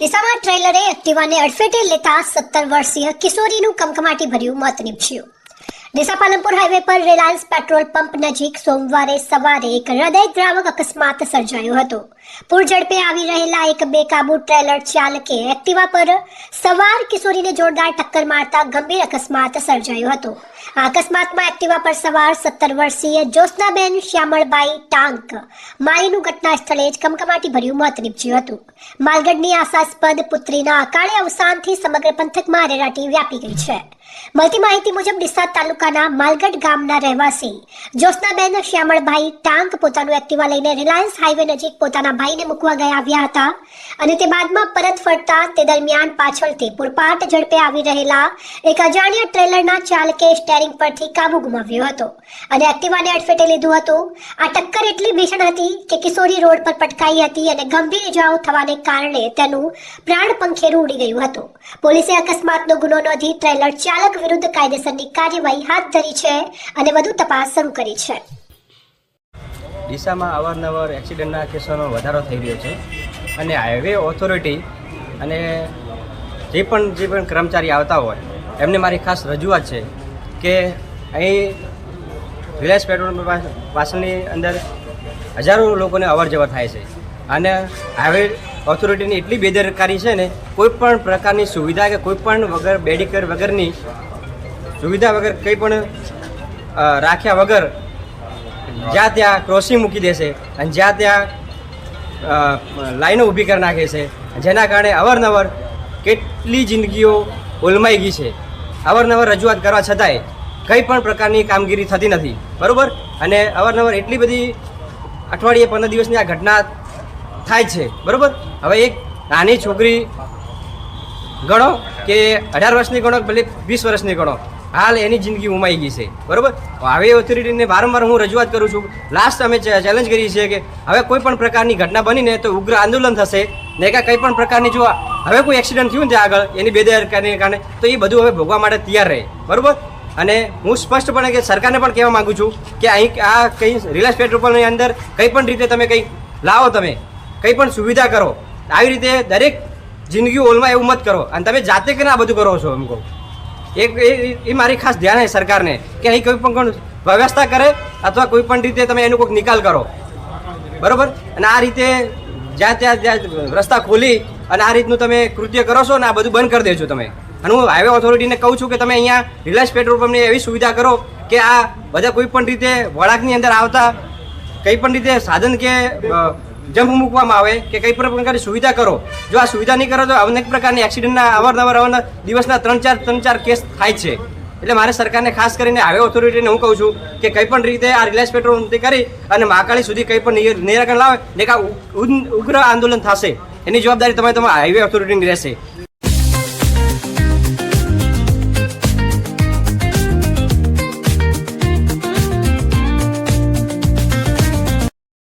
ડીસામાં ટ્રેલરે એક્ટિવાને અડફેટે લેતા સત્તર વર્ષીય કિશોરીનું કમકમાટી ભર્યું મોત નીપજ્યું. ડીસા પાલનપુર હાઈવે પર રિલાયન્સ પેટ્રોલ પંપ નજીક સોમવારે સવારે એક હૃદયદ્રાવક અકસ્માત સર્જાયો હતો. પૂર ઝડપે આવી રહેલા એક બેકાબુ ટ્રેલર ચાલકે એક્ટિવા પર સવાર કિશોરીને જોરદાર ટક્કર મારતા ગંભીર અકસ્માત સર્જાયો હતો. આ અકસ્માતમાં એક્ટિવા પર સવાર સત્તર વર્ષીય જ્યોત્સનાબેન શ્યામળબાઈ ટાંક માયનું ઘટના સ્થળે જ કમકમાટી ભર્યું મોત નીપજ્યું હતું. માલગઢની આશાસ્પદ પુત્રીના અકાળે અવસાનથી સમગ્ર પંથકમાં રેરાટી વ્યાપી ગઈ છે. મળતી માહિતી મુજબ ડીસા તાલુકાના માલગઢ ગામના રહેવાસી જ્યોત્સનાબેન શ્યામળભાઈ ટાંક પોતાનું એક્ટિવા લઈને રિલાયન્સ હાઈવે નજીક પોતાના ભાઈને મૂકવા ગયા આવ્યા હતા અને તે બાદમાં પરત ફરતા તે દરમિયાન પાછળથી પૂરપાટ ઝડપે આવી રહેલા એક અજાણ્યા ટ્રેલરના ચાલકે સ્ટેરિંગ પરથી કાબુ ગુમાવ્યો હતો અને એક્ટિવાને અડફેટે લીધું હતું. આ ટક્કર એટલી ભીષણ હતી કે કિશોરી રોડ પર પટકાઈ હતી અને ગંભીર ઇજાઓ થવાને કારણે તેનું પ્રાણ પંખેરું ઉડી ગયું હતું. પોલીસે અકસ્માતનો ગુનો નોંધી ટ્રેલર ચાલક વિરુદ્ધ કાયદેસરની કાર્યવાહી હાથ ધરી છે અને વધુ તપાસ શરૂ કરી છે. ડીસામાં અવારનવાર એક્સિડન્ટના કેસોનો વધારો થઈ રહ્યો છે અને હાઈવે ઓથોરિટી અને જે પણ જે પણ કર્મચારી આવતા હોય, એમને મારી ખાસ રજૂઆત છે કે અહીં રિલાયન્સ પેટ્રોલ પંપ પાસ- અંદર હજારો લોકોને અવર જવર થાય છે અને હાઈવે ઓથોરિટીની એટલી બેદરકારી છે ને કોઈ પણ પ્રકારની સુવિધા કે કોઈ પણ વગર બેડિકર વગરની સુવિધા વગર કંઈ પણ રાખ્યા વગર જ્યાં ત્યાં ક્રોસિંગ મૂકી દેશે અને જ્યાં ત્યાં લાઈનો ઊભી કરી નાખે છે. જેના કારણે અવારનવાર કેટલી જિંદગીઓ ઓલમાઈ ગઈ છે. અવારનવાર રજૂઆત કરવા છતાંય કંઈ પણ પ્રકારની કામગીરી થતી નથી. બરાબર? અને અવારનવાર એટલી બધી અઠવાડિયે પંદર દિવસની આ ઘટના થાય છે. બરાબર? હવે એક નાની છોકરી ગણો કે અઢાર વર્ષની ગણો ભલે વીસ વર્ષની ગણો. હાલ એની જિંદગી ઉમાઈ ગઈ છે. બરોબર? હવે ઓથોરિટીને વારંવાર હું રજૂઆત કરું છું. લાસ્ટ અમે ચેલેન્જ કરીએ છીએ કે હવે કોઈ પણ પ્રકારની ઘટના બનીને તો ઉગ્ર આંદોલન થશે. ને કે કંઈ પણ પ્રકારની જો હવે કોઈ એક્સિડન્ટ થયું ને ત્યાં આગળ, એની બેદરકારીને કારણે, તો એ બધું હવે ભોગવા માટે તૈયાર રહે. બરોબર? અને હું સ્પષ્ટપણે કે સરકારને પણ કહેવા માંગુ છું કે અહીં આ કંઈ રિલાયન્સ પેટ્રોલની અંદર કંઈ પણ રીતે તમે કંઈ લાવો તમે, કંઈ પણ સુવિધા કરો, આવી રીતે દરેક જિંદગી ઓલમાં એવું મત કરો. અને તમે જાતે કે આ બધું કરો છો એમ કહું. એક એ- મારી ખાસ ધ્યાન છે સરકારને કે અહીં કોઈ પણ વ્યવસ્થા કરે અથવા કોઈ પણ રીતે તમે એનો કોઈક નિકાલ કરો. બરોબર? અને આ રીતે જ્યાં ત્યાં જ્યાં રસ્તા ખોલી અને આ રીતનું તમે કૃત્ય કરો છો ને આ બધું બંધ કરી દેજો તમે. અને હું હાઈવે ઓથોરિટીને કહું છું કે તમે અહીંયા રિલાયન્સ પેટ્રોલ પંપની એવી સુવિધા કરો કે આ બધા કોઈ પણ રીતે વળાંકની અંદર આવતા, કંઈ પણ રીતે સાધન કે જમ્પ મૂકવામાં આવે કે કંઈ પ્રકારની સુવિધા કરો. જો આ સુવિધા નહીં કરો તો અનેક પ્રકારની એક્સિડન્ટના અવારનવાર અવારના દિવસના ત્રણ ચાર ત્રણ ચાર કેસ થાય છે. એટલે મારે સરકારને ખાસ કરીને હાઈવે ઓથોરિટીને હું કહું છું કે કંઈ પણ રીતે આ રિલાયન્સ પેટ્રોલ પંપથી કરી અને મહાકાળી સુધી કંઈ પણ નિર- નિરાકરણ લાવે ને ઉગ્ર આંદોલન થશે. એની જવાબદારી તમે તમારા હાઈવે ઓથોરિટીની રહેશે.